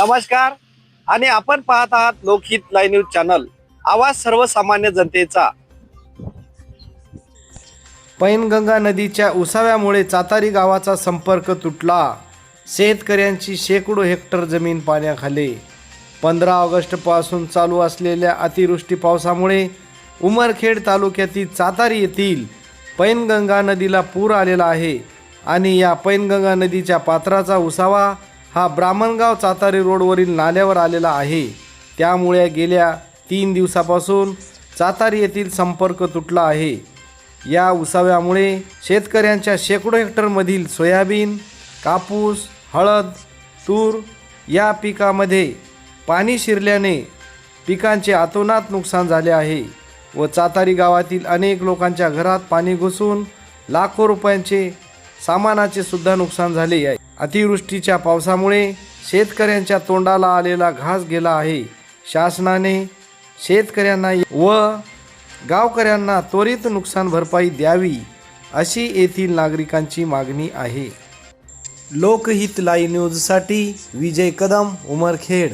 नमस्कार. आणि आपण पाहत आहात लोकहित लाईव्ह न्यूज चॅनल. आवाज सर्वसामान्य जनतेचा. पैनगंगा नदीच्या उसाव्यामुळे चातारी गावाचा संपर्क तुटला. शेतकऱ्यांची शेकडो हेक्टर जमीन पाण्याखाली. पंधरा ऑगस्टपासून चालू असलेल्या अतिवृष्टी पावसामुळे उमरखेड तालुक्यातील चातारी येथील पैनगंगा नदीला पूर आलेला आहे. आणि या पैनगंगा नदीच्या पात्राचा उसावा हा ब्राह्मणगाव चातारी रोडवरील नाल्यावर आलेला आहे. त्यामुळे गेल्या तीन दिवसापासून चातारी येथील संपर्क तुटला आहे. या उसाव्यामुळे शेतकऱ्यांच्या शेकडो हेक्टरमधील सोयाबीन कापूस हळद तूर या पिकामध्ये पाणी शिरल्याने पिकांचे आतोनात नुकसान झाले आहे व चातारी गावातील अनेक लोकांच्या घरात पाणी घुसून लाखो रुपयांचे सामानाचे सुद्धा नुकसान झाले आहे. अतिवृष्टीच्या पावसामुळे शेतकऱ्यांच्या तोंडाला आलेला घास गेला आहे. शासनाने शेतकऱ्यांना व गावकऱ्यांना त्वरित नुकसान भरपाई द्यावी अशी येथील नागरिकांची मागणी आहे. लोकहित लाई न्यूजसाठी विजय कदम उमरखेड.